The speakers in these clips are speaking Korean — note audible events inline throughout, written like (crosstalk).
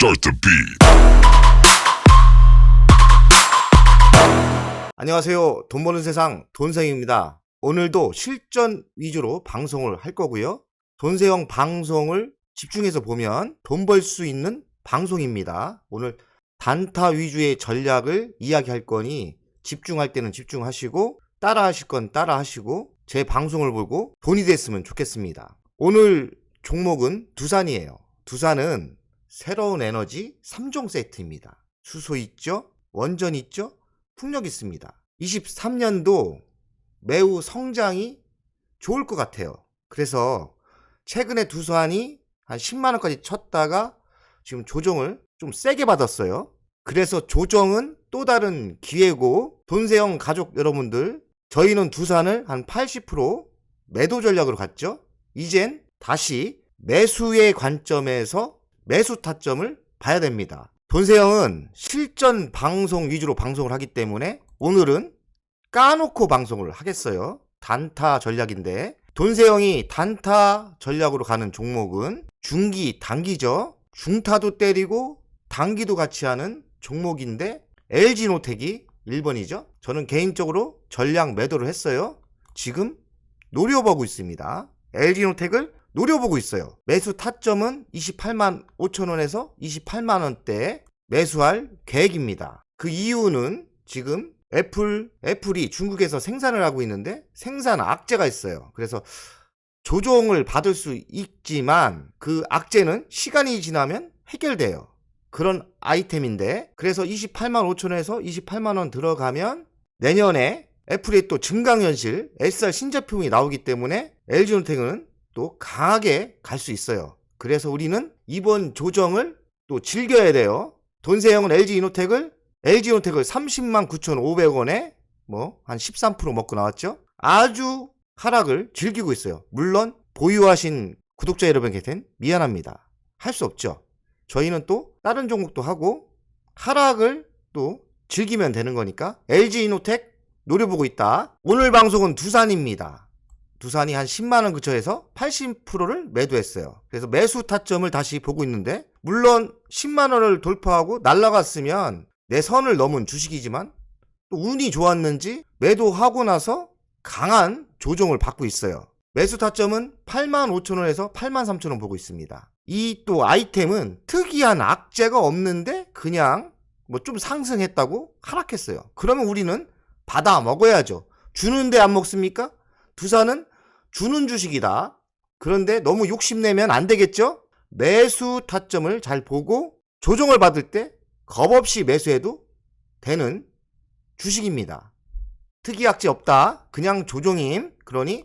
Start the beat. 안녕하세요. 돈 버는 세상 돈생입니다. 오늘도 실전 위주로 방송을 할 거고요. 돈세형 방송을 집중해서 보면 돈 벌 수 있는 방송입니다. 오늘 단타 위주의 전략을 이야기할 거니 집중할 때는 집중하시고 따라 하실 건 따라 하시고 제 방송을 보고 돈이 됐으면 좋겠습니다. 오늘 종목은 두산이에요. 두산은 새로운 에너지 3종 세트입니다. 수소 있죠? 원전 있죠? 풍력 있습니다. 23년도 매우 성장이 좋을 것 같아요. 그래서 최근에 두산이 한 10만원까지 쳤다가 지금 조정을 좀 세게 받았어요. 그래서 조정은 또 다른 기회고 돈세형 가족 여러분들 저희는 두산을 한 80% 매도 전략으로 갔죠. 이젠 다시 매수의 관점에서 매수 타점을 봐야 됩니다. 돈세형은 실전 방송 위주로 방송을 하기 때문에 오늘은 까놓고 방송을 하겠어요. 단타 전략인데 돈세형이 단타 전략으로 가는 종목은 중기, 단기죠. 중타도 때리고 단기도 같이 하는 종목인데 LG노텍이 1번이죠. 저는 개인적으로 전략 매도를 했어요. 지금 노려보고 있습니다. LG노텍을 노려보고 있어요. 매수 타점은 28만 5천 원에서 28만 원대 매수할 계획입니다. 그 이유는 지금 애플, 애플이 중국에서 생산을 하고 있는데 생산 악재가 있어요. 그래서 조정을 받을 수 있지만 그 악재는 시간이 지나면 해결돼요. 그런 아이템인데 그래서 28만 5천 원에서 28만 원 들어가면 내년에 애플의 또 증강현실 SR 신제품이 나오기 때문에 LG노텍은 또 강하게 갈 수 있어요. 그래서 우리는 이번 조정을 또 즐겨야 돼요. 돈세형은 LG이노텍을 LG이노텍을 30만 9,500원에 뭐 한 13% 먹고 나왔죠. 아주 하락을 즐기고 있어요. 물론 보유하신 구독자 여러분께는 미안합니다. 할 수 없죠. 저희는 또 다른 종목도 하고 하락을 또 즐기면 되는 거니까 LG이노텍 노려보고 있다. 오늘 방송은 두산입니다. 두산이 한 10만 원 근처에서 80%를 매도했어요. 그래서 매수 타점을 다시 보고 있는데 물론 10만 원을 돌파하고 날라갔으면 내 선을 넘은 주식이지만 또 운이 좋았는지 매도하고 나서 강한 조정을 받고 있어요. 매수 타점은 8만 5천 원에서 8만 3천 원 보고 있습니다. 이 또 아이템은 특이한 악재가 없는데 그냥 뭐 좀 상승했다고 하락했어요. 그러면 우리는 받아 먹어야죠. 주는데 안 먹습니까? 두산은 주는 주식이다. 그런데 너무 욕심내면 안 되겠죠? 매수 타점을 잘 보고 조정을 받을 때 겁없이 매수해도 되는 주식입니다. 특이약지 없다. 그냥 조정임. 그러니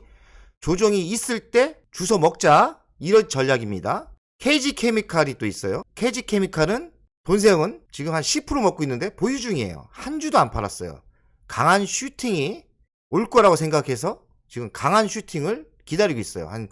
조정이 있을 때 주워 먹자. 이런 전략입니다. KG 케미칼이 또 있어요. KG 케미칼은 본세형은 지금 한 10% 먹고 있는데 보유 중이에요. 한 주도 안 팔았어요. 강한 슈팅이 올 거라고 생각해서 지금 강한 슈팅을 기다리고 있어요. 한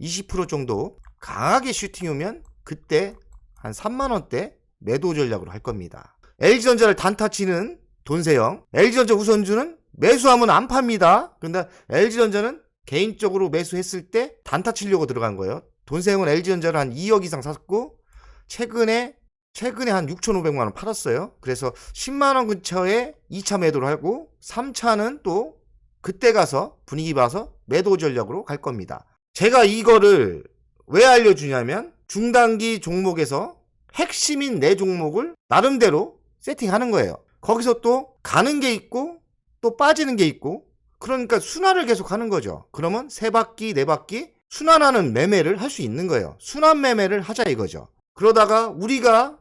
20% 정도 강하게 슈팅이 오면 그때 한 3만 원대 매도 전략으로 할 겁니다. LG전자를 단타 치는 돈세형, LG전자 우선주는 매수하면 안 팝니다. 근데 LG전자는 개인적으로 매수했을 때 단타 치려고 들어간 거예요. 돈세형은 LG전자를 한 2억 이상 샀고 최근에 최근에 한 6,500만 원 팔았어요. 그래서 10만 원 근처에 2차 매도를 하고 3차는 또 그때 가서 분위기 봐서 매도 전략으로 갈 겁니다. 제가 이거를 왜 알려주냐면 중단기 종목에서 핵심인 내 종목을 나름대로 세팅하는 거예요. 거기서 또 가는 게 있고 또 빠지는 게 있고 그러니까 순환을 계속 하는 거죠. 그러면 세 바퀴 네 바퀴 순환하는 매매를 할 수 있는 거예요. 순환 매매를 하자 이거죠. 그러다가 우리가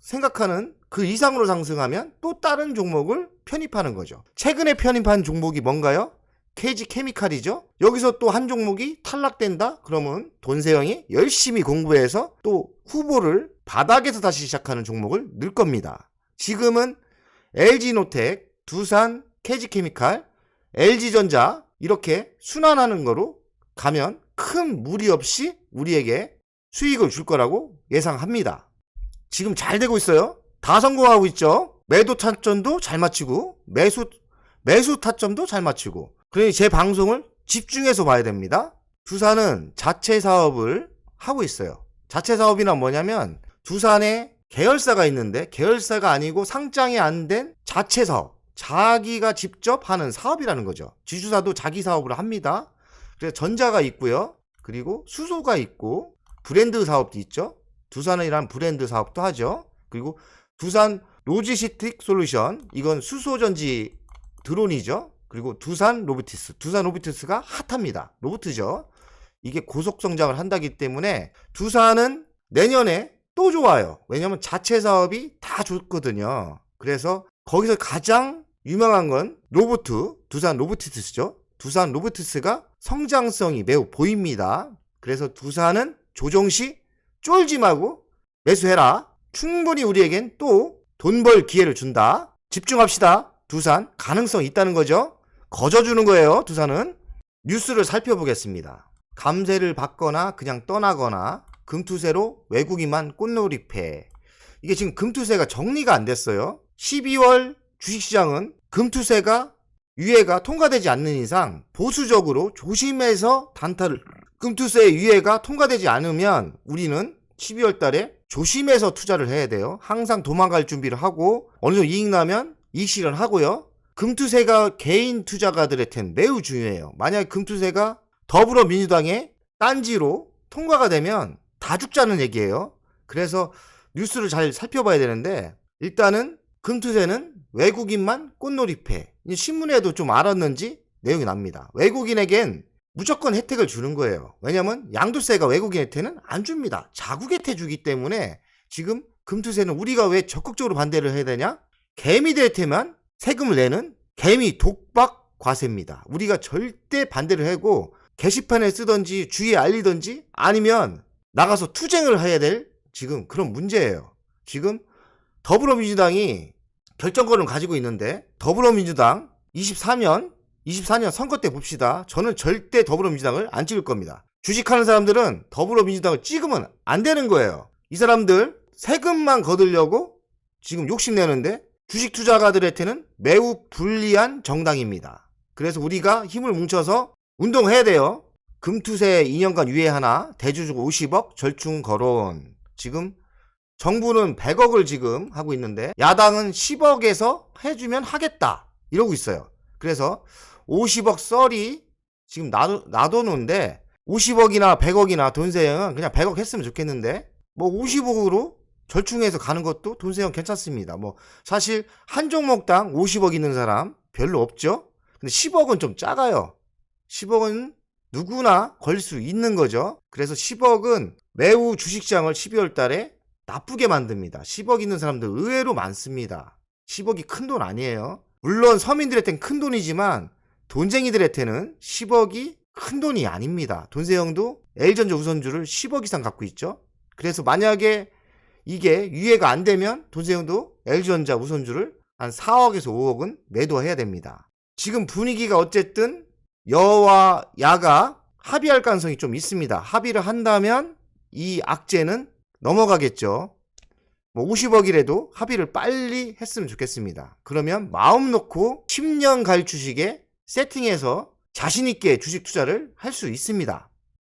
생각하는 그 이상으로 상승하면 또 다른 종목을 편입하는 거죠. 최근에 편입한 종목이 뭔가요? KG 케미칼이죠. 여기서 또 한 종목이 탈락된다? 그러면 돈세영이 열심히 공부해서 또 후보를 바닥에서 다시 시작하는 종목을 넣을 겁니다. 지금은 LG노텍, 두산, KG 케미칼, LG전자 이렇게 순환하는 거로 가면 큰 무리 없이 우리에게 수익을 줄 거라고 예상합니다. 지금 잘 되고 있어요. 다 성공하고 있죠. 매도 타점도 잘 맞추고 매수 매수 타점도 잘 맞추고. 그러니 제 방송을 집중해서 봐야 됩니다. 두산은 자체 사업을 하고 있어요. 자체 사업이란 뭐냐면 두산의 계열사가 있는데 계열사가 아니고 상장이 안 된 자체 사업. 자기가 직접 하는 사업이라는 거죠. 지주사도 자기 사업을 합니다. 그래서 전자가 있고요. 그리고 수소가 있고 브랜드 사업도 있죠. 두산이라는 브랜드 사업도 하죠. 그리고 두산 로지스틱 솔루션 이건 수소전지 드론이죠. 그리고 두산 로보티스. 두산 로보티스가 핫합니다. 로보트죠. 이게 고속 성장을 한다기 때문에 두산은 내년에 또 좋아요. 왜냐면 자체 사업이 다 좋거든요. 그래서 거기서 가장 유명한 건 로보트, 두산 로보티스죠. 두산 로보티스가 성장성이 매우 보입니다. 그래서 두산은 조정 시 쫄지 말고 매수해라. 충분히 우리에겐 또 돈 벌 기회를 준다. 집중합시다. 두산 가능성 있다는 거죠. 거저주는 거예요. 두산은 뉴스를 살펴보겠습니다. 감세를 받거나 그냥 떠나거나 금투세로 외국인만 꽃놀이패. 이게 지금 금투세가 정리가 안 됐어요. 12월 주식시장은 금투세가 유예가 통과되지 않는 이상 보수적으로 조심해서 단타를 금투세의 유예가 통과되지 않으면 우리는 12월 달에 조심해서 투자를 해야 돼요. 항상 도망갈 준비를 하고 어느 정도 이익 나면 이익 실현하고요. 금투세가 개인 투자가들한테는 매우 중요해요. 만약에 금투세가 더불어민주당의 딴지로 통과가 되면 다 죽자는 얘기예요. 그래서 뉴스를 잘 살펴봐야 되는데 일단은 금투세는 외국인만 꽃놀이패. 이 신문에도 좀 알았는지 내용이 납니다. 외국인에겐 무조건 혜택을 주는 거예요. 왜냐면 양도세가 외국인한테는 안 줍니다. 자국 혜택 주기 때문에 지금 금투세는 우리가 왜 적극적으로 반대를 해야 되냐? 개미들한테만 세금을 내는 개미 독박 과세입니다. 우리가 절대 반대를 하고 게시판에 쓰던지 주위에 알리던지 아니면 나가서 투쟁을 해야 될 지금 그런 문제예요. 지금 더불어민주당이 결정권을 가지고 있는데 더불어민주당 24년 24년 선거 때 봅시다. 저는 절대 더불어민주당을 안 찍을 겁니다. 주식하는 사람들은 더불어민주당을 찍으면 안 되는 거예요. 이 사람들 세금만 거두려고 지금 욕심내는데 주식 투자가들한테는 매우 불리한 정당입니다. 그래서 우리가 힘을 뭉쳐서 운동해야 돼요. 금투세 2년간 유예 하나 대주주 50억 절충 거론. 지금 정부는 100억을 지금 하고 있는데 야당은 10억에서 해주면 하겠다 이러고 있어요. 그래서 50억 썰이 지금 놔둬, 놔둬놓는데 50억이나 100억이나 돈세형은 그냥 100억 했으면 좋겠는데 뭐 50억으로 절충해서 가는 것도 돈세형 괜찮습니다. 뭐 사실 한 종목당 50억 있는 사람 별로 없죠. 근데 10억은 좀 작아요. 10억은 누구나 걸 수 있는 거죠. 그래서 10억은 매우 주식시장을 12월 달에 나쁘게 만듭니다. 10억 있는 사람들 의외로 많습니다. 10억이 큰 돈 아니에요. 물론 서민들한테는 큰 돈이지만 돈쟁이들한테는 10억이 큰 돈이 아닙니다. 돈세형도 L전자 우선주를 10억 이상 갖고 있죠. 그래서 만약에 이게 유예가 안 되면 돈세형도 L전자 우선주를 한 4억에서 5억은 매도해야 됩니다. 지금 분위기가 어쨌든 여와 야가 합의할 가능성이 좀 있습니다. 합의를 한다면 이 악재는 넘어가겠죠. 뭐 50억이라도 합의를 빨리 했으면 좋겠습니다. 그러면 마음 놓고 10년 갈 주식에 세팅해서 자신있게 주식 투자를 할 수 있습니다.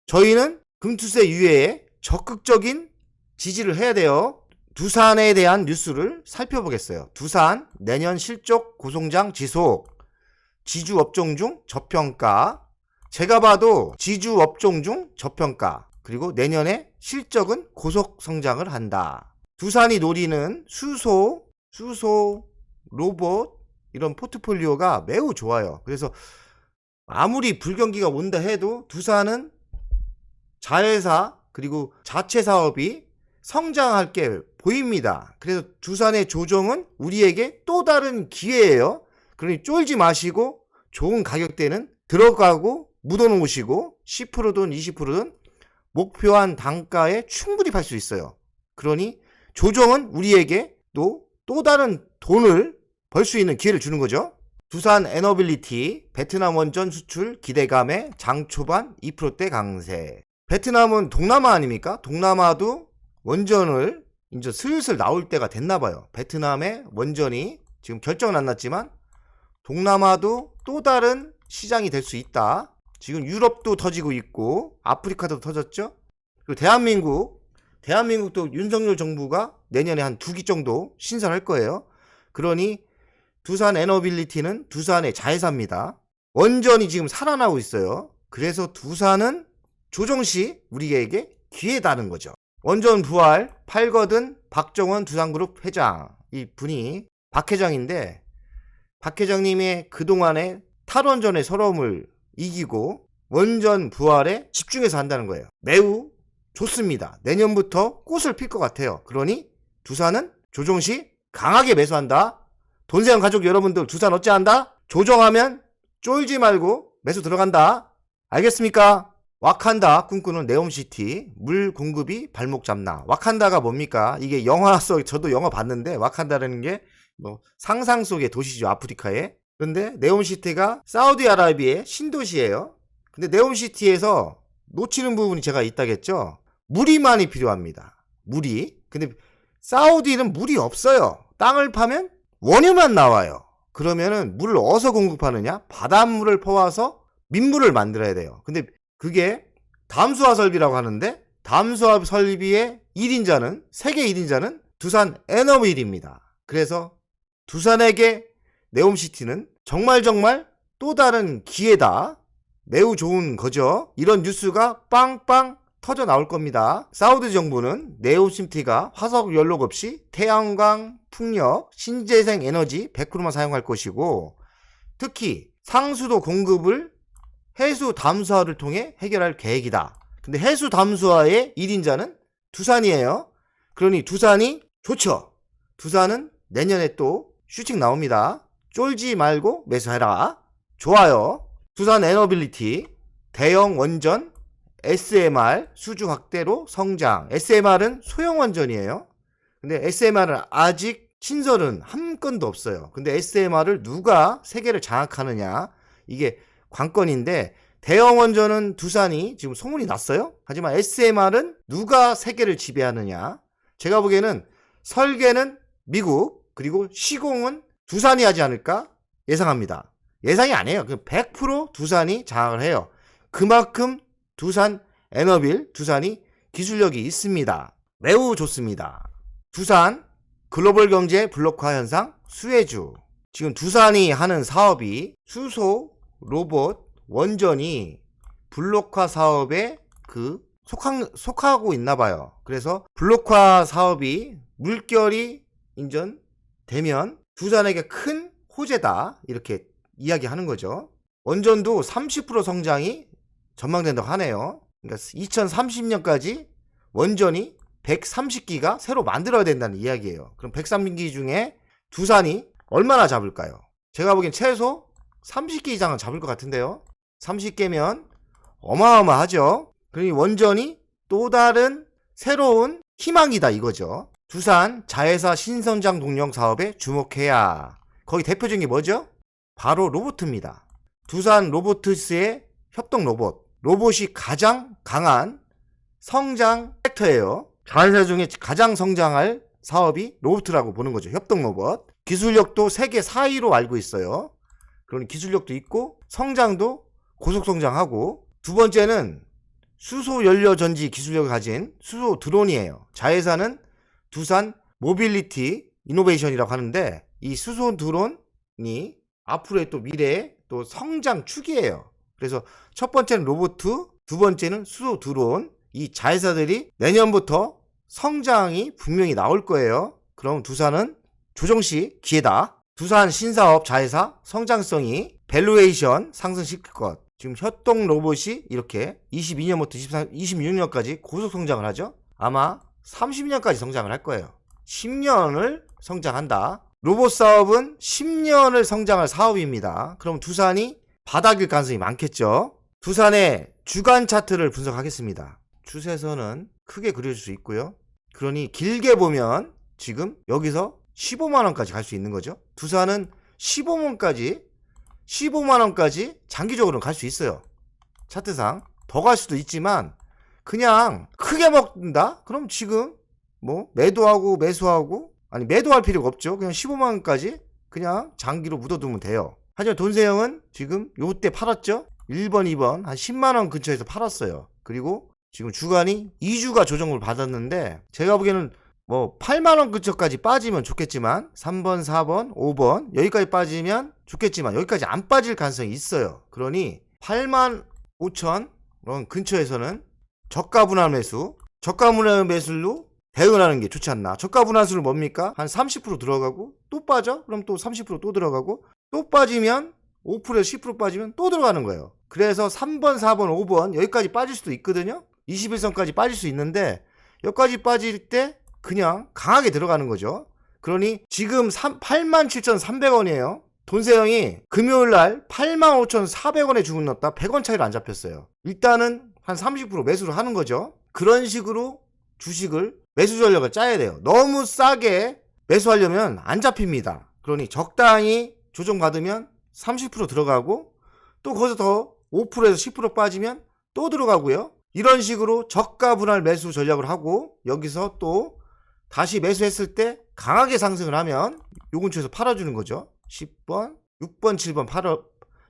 저희는 금투세 유예에 적극적인 지지를 해야 돼요. 두산에 대한 뉴스를 살펴보겠어요. 두산 내년 실적 고성장 지속, 지주 업종 중 저평가. 제가 봐도 지주 업종 중 저평가. 그리고 내년에 실적은 고속 성장을 한다. 두산이 노리는 수소, 수소, 로봇 이런 포트폴리오가 매우 좋아요. 그래서 아무리 불경기가 온다 해도 두산은 자회사 그리고 자체 사업이 성장할 게 보입니다. 그래서 두산의 조정은 우리에게 또 다른 기회예요. 그러니 쫄지 마시고 좋은 가격대는 들어가고 묻어놓으시고 10%든 20%든 목표한 단가에 충분히 팔 수 있어요. 그러니 조정은 우리에게 또, 또 다른 돈을 벌 수 있는 기회를 주는 거죠. 두산 에너빌리티, 베트남 원전 수출 기대감에 장 초반 2%대 강세. 베트남은 동남아 아닙니까? 동남아도 원전을 이제 슬슬 나올 때가 됐나 봐요. 베트남의 원전이 지금 결정은 안 났지만 동남아도 또 다른 시장이 될 수 있다. 지금 유럽도 터지고 있고 아프리카도 터졌죠. 그리고 대한민국 대한민국도 윤석열 정부가 내년에 한 두 기 정도 신설할 거예요. 그러니 두산 에너빌리티는 두산의 자회사입니다. 원전이 지금 살아나고 있어요. 그래서 두산은 조정 시 우리에게 기회다는 거죠. 원전 부활, 팔거든 박정원 두산그룹 회장 이 분이 박 회장인데 박 회장님의 그동안의 탈원전의 서러움을 이기고 원전 부활에 집중해서 한다는 거예요. 매우 좋습니다. 내년부터 꽃을 필 것 같아요. 그러니 두산은 조정시 강하게 매수한다. 돈세형 가족 여러분들 두산 어찌한다? 조정하면 쫄지 말고 매수 들어간다. 알겠습니까? 와칸다 꿈꾸는 네옴시티 물 공급이 발목 잡나? 와칸다가 뭡니까? 이게 영화 (laughs) 속 저도 영화 봤는데 와칸다라는 게 뭐 상상 속의 도시죠 아프리카에 그런데 네옴시티가 사우디아라비아의 신도시예요. 근데 네옴시티에서 놓치는 부분이 제가 있다겠죠? 물이 많이 필요합니다. 물이. 근데 사우디는 물이 없어요. 땅을 파면 원유만 나와요 그러면은 물을 어디서 공급하느냐 바닷물을 퍼와서 민물을 만들어야 돼요 근데 그게 담수화 설비라고 하는데 담수화 설비의 1인자는 세계 1인자는 두산 에너빌입니다. 그래서 두산에게 네옴시티는 정말 정말 또 다른 기회다. 매우 좋은 거죠. 이런 뉴스가 빵빵 터져 나올 겁니다. 사우디 정부는 네옴시티가 화석 연료 없이 태양광, 풍력, 신재생 에너지 100%만 사용할 것이고 특히 상수도 공급을 해수 담수화를 통해 해결할 계획이다. 근데 해수 담수화의 1인자는 두산이에요. 그러니 두산이 좋죠. 두산은 내년에 또 슈팅 나옵니다. 쫄지 말고 매수해라. 좋아요. 두산 에너빌리티 대형 원전 SMR 수주 확대로 성장. SMR은 소형 원전이에요. 근데 SMR은 아직 신설은 한 건도 없어요. 근데 SMR을 누가 세계를 장악하느냐? 이게 관건인데 대형 원전은 두산이 지금 소문이 났어요. 하지만 SMR은 누가 세계를 지배하느냐? 제가 보기에는 설계는 미국 그리고 시공은 두산이 하지 않을까 예상합니다. 예상이 아니에요. 100% 두산이 장악을 해요. 그만큼 두산 에너빌 두산이 기술력이 있습니다. 매우 좋습니다. 두산 글로벌 경제 블록화 현상 수혜주 지금 두산이 하는 사업이 수소 로봇 원전이 블록화 사업에 그 속하, 속하고 있나 봐요. 그래서 블록화 사업이 물결이 인전되면 두산에게 큰 호재다. 이렇게 이야기하는 거죠. 원전도 30% 성장이 전망된다고 하네요. 그러니까 2030년까지 원전이 130기가 새로 만들어야 된다는 이야기예요. 그럼 130기 중에 두산이 얼마나 잡을까요? 제가 보기엔 최소 30개 이상은 잡을 것 같은데요. 30개면 어마어마하죠. 그러니 원전이 또 다른 새로운 희망이다 이거죠. 두산 자회사 신선장 동력 사업에 주목해야. 거기 대표적인 게 뭐죠? 바로 로보트입니다. 두산 로보트스의 협동 로봇. 로봇이 가장 강한 성장 섹터예요. 자회사 중에 가장 성장할 사업이 로보트라고 보는 거죠. 협동 로봇. 기술력도 세계 4위로 알고 있어요. 그런 기술력도 있고 성장도 고속 성장하고 두 번째는 수소 연료 전지 기술력을 가진 수소 드론이에요. 자회사는 두산 모빌리티 이노베이션이라고 하는데 이 수소 드론이 앞으로의 또 미래의 또 성장 축이에요. 그래서 첫 번째는 로봇, 두 번째는 수소 드론. 이 자회사들이 내년부터 성장이 분명히 나올 거예요. 그럼 두산은 조정 시 기회다. 두산 신사업 자회사 성장성이 밸류에이션 상승시킬 것. 지금 협동 로봇이 이렇게 22년부터 23, 26년까지 고속 성장을 하죠. 아마 30년까지 성장을 할 거예요. 10년을 성장한다. 로봇 사업은 10년을 성장할 사업입니다. 그럼 두산이 바닥일 가능성이 많겠죠. 두산의 주간 차트를 분석하겠습니다. 추세선은 크게 그려줄 수 있고요. 그러니 길게 보면 지금 여기서 15만 원까지 갈 수 있는 거죠. 두산은 15만까지 15만 원까지 장기적으로는 갈수 있어요. 차트상 더 갈 수도 있지만 그냥 크게 먹는다? 그럼 지금 뭐 매도하고 매수하고 아니 매도할 필요가 없죠. 그냥 15만 원까지 그냥 장기로 묻어두면 돼요. 하지만 돈세형은 지금 요때 팔았죠. 1번, 2번 한 10만 원 근처에서 팔았어요. 그리고 지금 주간이 2주가 조정을 받았는데 제가 보기에는 뭐 8만 원 근처까지 빠지면 좋겠지만 3번, 4번, 5번 여기까지 빠지면 좋겠지만 여기까지 안 빠질 가능성이 있어요. 그러니 8만 5천 원 근처에서는 저가 분할 매수, 저가 분할 매수로 대응하는 게 좋지 않나. 저가 분할 수는 뭡니까? 한 30% 들어가고 또 빠져? 그럼 또 30%또 들어가고 또 빠지면 5%에서 10% 빠지면 또 들어가는 거예요. 그래서 3번, 4번, 5번 여기까지 빠질 수도 있거든요. 21선까지 빠질 수 있는데 여기까지 빠질 때 그냥 강하게 들어가는 거죠. 그러니 지금 87,300원이에요. 돈세형이 금요일 날 85,400원에 주문 넣었다 100원 차이로 안 잡혔어요. 일단은 한 30% 매수를 하는 거죠. 그런 식으로 주식을 매수 전략을 짜야 돼요. 너무 싸게 매수하려면 안 잡힙니다. 그러니 적당히 조정받으면 30% 들어가고 또 거기서 더 5%에서 10% 빠지면 또 들어가고요. 이런 식으로 저가 분할 매수 전략을 하고 여기서 또 다시 매수했을 때 강하게 상승을 하면 요 근처에서 팔아주는 거죠. 10번, 6번, 7번, 8번,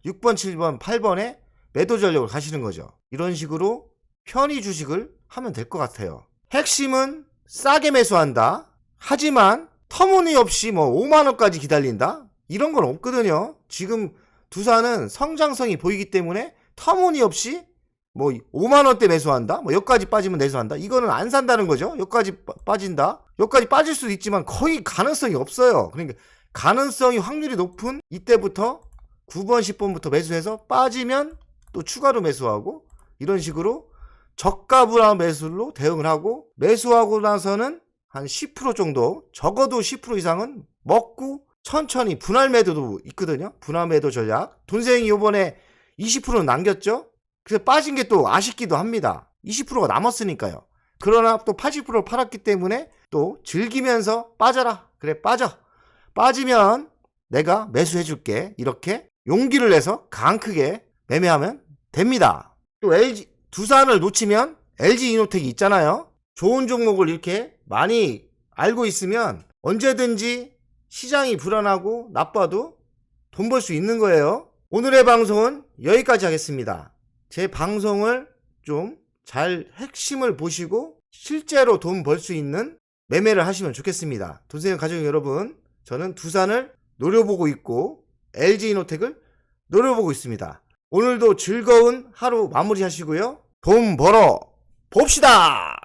6번, 7번, 8번에 매도 전략을 가시는 거죠. 이런 식으로 편의 주식을 하면 될 것 같아요. 핵심은 싸게 매수한다. 하지만 터무니없이 뭐 5만 원까지 기다린다. 이런 건 없거든요. 지금 두산은 성장성이 보이기 때문에 터무니없이 뭐 5만 원대 매수한다. 뭐 여기까지 빠지면 매수한다. 이거는 안 산다는 거죠. 여기까지 빠- 빠진다. 여기까지 빠질 수도 있지만 거의 가능성이 없어요. 그러니까 가능성이 확률이 높은 이때부터 9번, 10번부터 매수해서 빠지면 또 추가로 매수하고 이런 식으로 저가 분할 매수로 대응을 하고 매수하고 나서는 한 10% 정도 적어도 10% 이상은 먹고 천천히 분할 매도도 있거든요. 분할 매도 전략. 돈생이 요번에 20%는 남겼죠. 그래서 빠진 게 또 아쉽기도 합니다. 20%가 남았으니까요. 그러나 또 80%를 팔았기 때문에 또 즐기면서 빠져라. 그래 빠져. 빠지면 내가 매수해 줄게. 이렇게 용기를 내서 강 크게 매매하면 됩니다. 또 LG 두산을 놓치면 LG 이노텍이 있잖아요. 좋은 종목을 이렇게 많이 알고 있으면 언제든지 시장이 불안하고 나빠도 돈 벌 수 있는 거예요. 오늘의 방송은 여기까지 하겠습니다. 제 방송을 좀 잘 핵심을 보시고 실제로 돈 벌 수 있는 매매를 하시면 좋겠습니다. 돈세는 가족 여러분, 저는 두산을 노려보고 있고 LG 이노텍을 노려보고 있습니다. 오늘도 즐거운 하루 마무리 하시고요. 돈 벌어 봅시다!